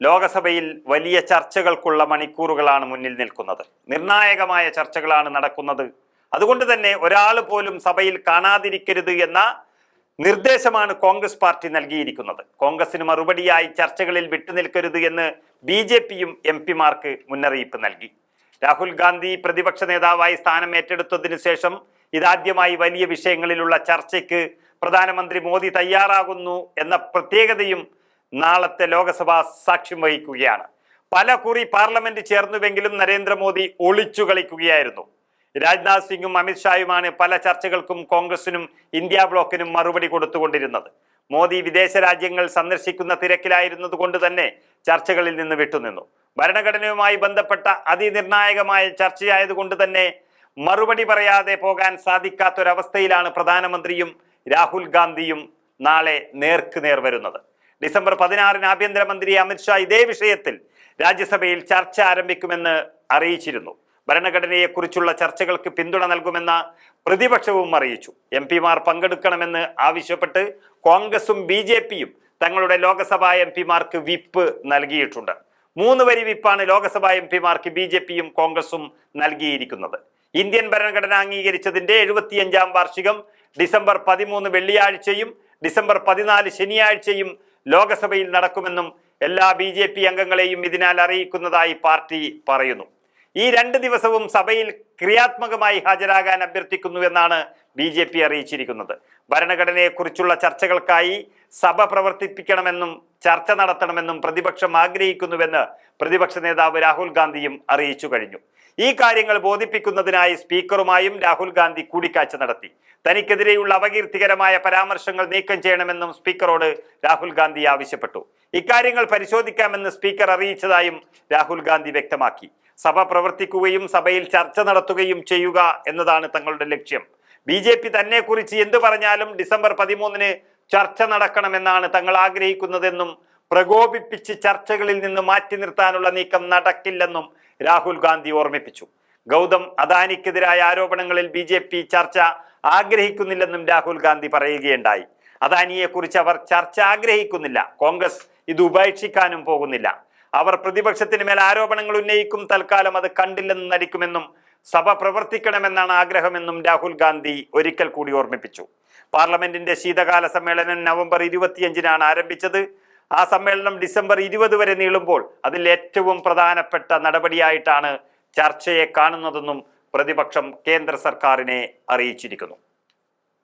ലോകസഭയിൽ വലിയ ചർച്ചകൾക്കുള്ള മണിക്കൂറുകളാണ് മുന്നിൽ നിൽക്കുന്നത്. നിർണായകമായ ചർച്ചകളാണ് നടക്കുന്നത്. അതുകൊണ്ട് തന്നെ ഒരാൾ പോലും സഭയിൽ കാണാതിരിക്കരുത് എന്ന നിർദ്ദേശമാണ് കോൺഗ്രസ് പാർട്ടി നൽകിയിരിക്കുന്നത്. കോൺഗ്രസിന് മറുപടിയായി ചർച്ചകളിൽ വിട്ടുനിൽക്കരുത് എന്ന് ബി ജെ പിയും എം പിമാർക്ക് മുന്നറിയിപ്പ് നൽകി. രാഹുൽ ഗാന്ധി പ്രതിപക്ഷ നേതാവായി സ്ഥാനം ഏറ്റെടുത്തതിനു ശേഷം ഇതാദ്യമായി വലിയ വിഷയങ്ങളിലുള്ള ചർച്ചയ്ക്ക് പ്രധാനമന്ത്രി മോദി തയ്യാറാകുന്നു എന്ന പ്രത്യേകതയും നാളത്തെ ലോകസഭ സാക്ഷ്യം വഹിക്കുകയാണ്. പല കുറി പാർലമെന്റ് ചേർന്നുവെങ്കിലും നരേന്ദ്രമോദി ഒളിച്ചു കളിക്കുകയായിരുന്നു. രാജ്നാഥ് സിംഗും അമിത്ഷായുമാണ് പല ചർച്ചകൾക്കും കോൺഗ്രസിനും ഇന്ത്യ ബ്ലോക്കിനും മറുപടി കൊടുത്തുകൊണ്ടിരുന്നത്. മോദി വിദേശ രാജ്യങ്ങൾ സന്ദർശിക്കുന്ന തിരക്കിലായിരുന്നത് കൊണ്ട് തന്നെ ചർച്ചകളിൽ നിന്ന് വിട്ടുനിന്നു. ഭരണഘടനയുമായി ബന്ധപ്പെട്ട അതിനിർണായകമായ ചർച്ചയായതുകൊണ്ട് തന്നെ മറുപടി പറയാതെ പോകാൻ സാധിക്കാത്തൊരവസ്ഥയിലാണ് പ്രധാനമന്ത്രിയും രാഹുൽ ഗാന്ധിയും നാളെ നേർക്കുനേർ വരുന്നത്. ഡിസംബർ പതിനാറിന് ആഭ്യന്തരമന്ത്രി അമിത്ഷാ ഇതേ വിഷയത്തിൽ രാജ്യസഭയിൽ ചർച്ച ആരംഭിക്കുമെന്ന് അറിയിച്ചിരുന്നു. ഭരണഘടനയെക്കുറിച്ചുള്ള ചർച്ചകൾക്ക് പിന്തുണ നൽകുമെന്ന പ്രതിപക്ഷവും അറിയിച്ചു. എം പിമാർ പങ്കെടുക്കണമെന്ന് ആവശ്യപ്പെട്ട് കോൺഗ്രസും ബി ജെ പിയും തങ്ങളുടെ ലോക്സഭാ എം പിമാർക്ക് വിപ്പ് നൽകിയിട്ടുണ്ട്. മൂന്ന് വരി വിപ്പാണ് ലോക്സഭാ എം പിമാർക്ക് ബി ജെ പിയും കോൺഗ്രസും നൽകിയിരിക്കുന്നത്. ഇന്ത്യൻ ഭരണഘടന അംഗീകരിച്ചതിന്റെ എഴുപത്തിയഞ്ചാം വാർഷികം ഡിസംബർ പതിമൂന്ന് വെള്ളിയാഴ്ചയും ഡിസംബർ പതിനാല് ശനിയാഴ്ചയും ലോകസഭയിൽ നടക്കുമെന്നും എല്ലാ ബി ജെ പി അംഗങ്ങളെയും ഇതിനാൽ അറിയിക്കുന്നതായി പാർട്ടി പറയുന്നു. ഈ രണ്ട് ദിവസവും സഭയിൽ ക്രിയാത്മകമായി ഹാജരാകാൻ അഭ്യർത്ഥിക്കുന്നുവെന്നാണ് ബി ജെ പി അറിയിച്ചിരിക്കുന്നത്. ഭരണഘടനയെക്കുറിച്ചുള്ള ചർച്ചകൾക്കായി സഭ പ്രവർത്തിപ്പിക്കണമെന്നും ചർച്ച നടത്തണമെന്നും പ്രതിപക്ഷം ആഗ്രഹിക്കുന്നുവെന്ന് പ്രതിപക്ഷ നേതാവ് രാഹുൽ ഗാന്ധിയും അറിയിച്ചു കഴിഞ്ഞു. ഈ കാര്യങ്ങൾ ബോധിപ്പിക്കുന്നതിനായി സ്പീക്കറുമായും രാഹുൽ ഗാന്ധി കൂടിക്കാഴ്ച നടത്തി. തനിക്കെതിരെയുള്ള അപകീർത്തികരമായ പരാമർശങ്ങൾ നീക്കം ചെയ്യണമെന്നും സ്പീക്കറോട് രാഹുൽ ഗാന്ധി ആവശ്യപ്പെട്ടു. ഇക്കാര്യങ്ങൾ പരിശോധിക്കാമെന്ന് സ്പീക്കർ അറിയിച്ചതായും രാഹുൽ ഗാന്ധി വ്യക്തമാക്കി. സഭ പ്രവർത്തിക്കുകയും സഭയിൽ ചർച്ച നടത്തുകയും ചെയ്യുക എന്നതാണ് തങ്ങളുടെ ലക്ഷ്യം. ബി ജെ പി തന്നെ കുറിച്ച് എന്തു പറഞ്ഞാലും ഡിസംബർ പതിമൂന്നിന് ചർച്ച നടക്കണമെന്നാണ് തങ്ങൾ ആഗ്രഹിക്കുന്നതെന്നും പ്രകോപിപ്പിച്ച് ചർച്ചകളിൽ നിന്ന് മാറ്റി നിർത്താനുള്ള നീക്കം നടക്കില്ലെന്നും രാഹുൽ ഗാന്ധി ഓർമ്മിപ്പിച്ചു. ഗൗതം അദാനിക്കെതിരായ ആരോപണങ്ങളിൽ ബി ജെ പി ചർച്ച ആഗ്രഹിക്കുന്നില്ലെന്നും രാഹുൽ ഗാന്ധി പറയുകയുണ്ടായി. അദാനിയെ കുറിച്ച് അവർ ചർച്ച ആഗ്രഹിക്കുന്നില്ല. കോൺഗ്രസ് ഇത് ഉപേക്ഷിക്കാനും പോകുന്നില്ല. അവർ പ്രതിപക്ഷത്തിന് മേൽ ആരോപണങ്ങൾ ഉന്നയിക്കും തൽക്കാലം അത് കണ്ടില്ലെന്ന് നടിക്കുമെന്നും സഭ പ്രവർത്തിക്കണമെന്നാണ് ആഗ്രഹമെന്നും രാഹുൽ ഗാന്ധി ഒരിക്കൽ കൂടി ഓർമ്മിപ്പിച്ചു. പാർലമെന്റിന്റെ ശീതകാല സമ്മേളനം നവംബർ ഇരുപത്തിയഞ്ചിനാണ് ആരംഭിച്ചത്. ആ സമ്മേളനം ഡിസംബർ ഇരുപത് വരെ നീളുമ്പോൾ അതിൽ ഏറ്റവും പ്രധാനപ്പെട്ട നടപടിയായിട്ടാണ് ചർച്ചയെ കാണുന്നതെന്നും പ്രതിപക്ഷം കേന്ദ്ര സർക്കാരിനെ അറിയിച്ചിരിക്കുന്നു.